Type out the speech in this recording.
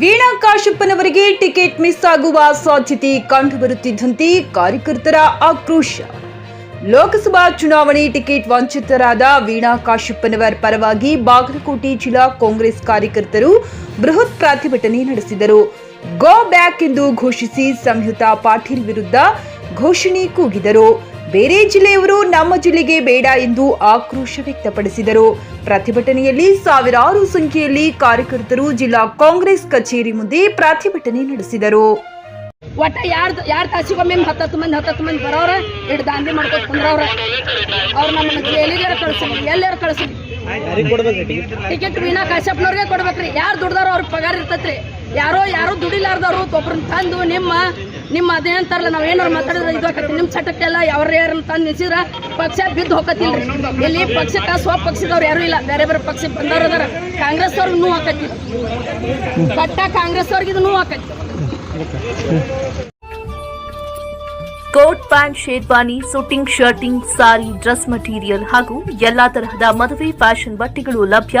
Veena ಕಾಶಪ್ಪನವರಿಗೆ ticket miss ಆಗುವ ಸಾಧ್ಯತೆ ಕಂಡುಬರುತ್ತಿದ್ದಂತೆ ಕಾರ್ಯಕರ್ತರ ಆಕ್ರೋಶ. ಲೋಕಸಭಾ ಚುನಾವಣೆ ಟಿಕೆಟ್ ವಂಚಿತರಾದ ವೀಣಾ ಕಾಶಪ್ಪನವರ್ ಪರವಾಗಿ ಬಾಗಲಕೋಟೆ ಜಿಲ್ಲಾ ಕಾಂಗ್ರೆಸ್ ಕಾರ್ಯಕರ್ತರು ಬೃಹತ್ ಪ್ರತಿಭಟನೆ ನಡೆಸಿದರು. ಗೋ ಬ್ಯಾಕ್ ಎಂದು ಘೋಷಿಸಿ ಸಂಯುಕ್ತ ಪಾಟೀಲ್ ವಿರುದ್ಧ ಘೋಷಣೆ ಕೂಗಿದರು. ಬೇರೆ ಜಿಲ್ಲೆಯವರು ನಮ್ಮ ಜಿಲ್ಲೆಗೆ ಬೇಡ ಎಂದು ಆಕ್ರೋಶ ವ್ಯಕ್ತಪಡಿಸಿದರು. ಪ್ರತಿಭಟನೆಯಲ್ಲಿ ಸಾವಿರಾರು ಸಂಖ್ಯೆಯಲ್ಲಿ ಕಾರ್ಯಕರ್ತರು ಜಿಲ್ಲಾ ಕಾಂಗ್ರೆಸ್ ಕಚೇರಿ ಮುಂದೆ ಪ್ರತಿಭಟನೆ ನಡೆಸಿದರು. ಒಟ್ಟ ಯಾರ್ದು ಯಾರ್ ತಾಸಿಗೊಮ್ಮೆ ಹತ್ತತ್ತು ಮಂದಿ ಹತ್ತತ್ತು ಮಂದಿ ಬರೋರ ಇಟ್ಟು ದಾಂಧಿ ಮಾಡ್ಕೊಂಡು ಕುಂದ್ರವ್ರ. ಅವ್ರು ನಮ್ಮನ್ನ ಜೈಲಿಗಾರ ಕಳ್ಸಿದ್ವಿ ಎಲ್ಲಾರ ಟಿಕೆಟ್ ಟಿಕೆಟ್ ವೀಣಾ ಕಾಶ್ಯಪ್ನವ್ರಿಗೆ ಕೊಡ್ಬೇಕ್ರಿ. ಯಾರು ದುಡ್ದಾರೋ ಅವ್ರಿಗೆ ಪಗಾರ ಇರ್ತೈತ್ರಿ. ಯಾರೋ ಯಾರು ದುಡಿಲಾರ್ದವ್ರು ಒಬ್ರನ್ನ ತಂದು ನಿಮ್ಮ ನಿಮ್ಮ ಅದೇನಂತಾರಲ್ಲ ನಾವ್ ಏನಾರು ಮಾತಾಡಿದ್ರೆ ಇದು ಆಕತಿ. ನಿಮ್ಮ ಚಟಕ್ಕೆಲ್ಲ ಯಾರು ಯಾರನ್ನ ತಂದು ನಿಲ್ಸಿದ್ರ ಪಕ್ಷ ಬಿದ್ದು ಹೋಗತ್ತಿಲ್ರಿ ಇಲ್ಲಿ ಪಕ್ಷಕ್ಕ ಸ್ವ ಪಕ್ಷದವ್ರು ಯಾರು ಇಲ್ಲ. ಬೇರೆ ಬೇರೆ ಪಕ್ಷಕ್ಕೆ ಬಂದವ್ರು ಅದಾರ. ಕಾಂಗ್ರೆಸ್ ಅವ್ರಿಗೆ ನೂ ಹಾಕತ್ತಿ ಕಟ್ಟ ಕಾಂಗ್ರೆಸ್ ಅವ್ರಿಗೆ ಇದು ನೂ ಹಾಕತ್ತಿ coat pant, sherwani suiting shirting, sari, dress material ಹಾಗೂ ಎಲ್ಲಾ ತರಹದ ಮದುವೆ, ಫ್ಯಾಷನ್ ಬಟ್ಟೆಗಳು ಲಭ್ಯ.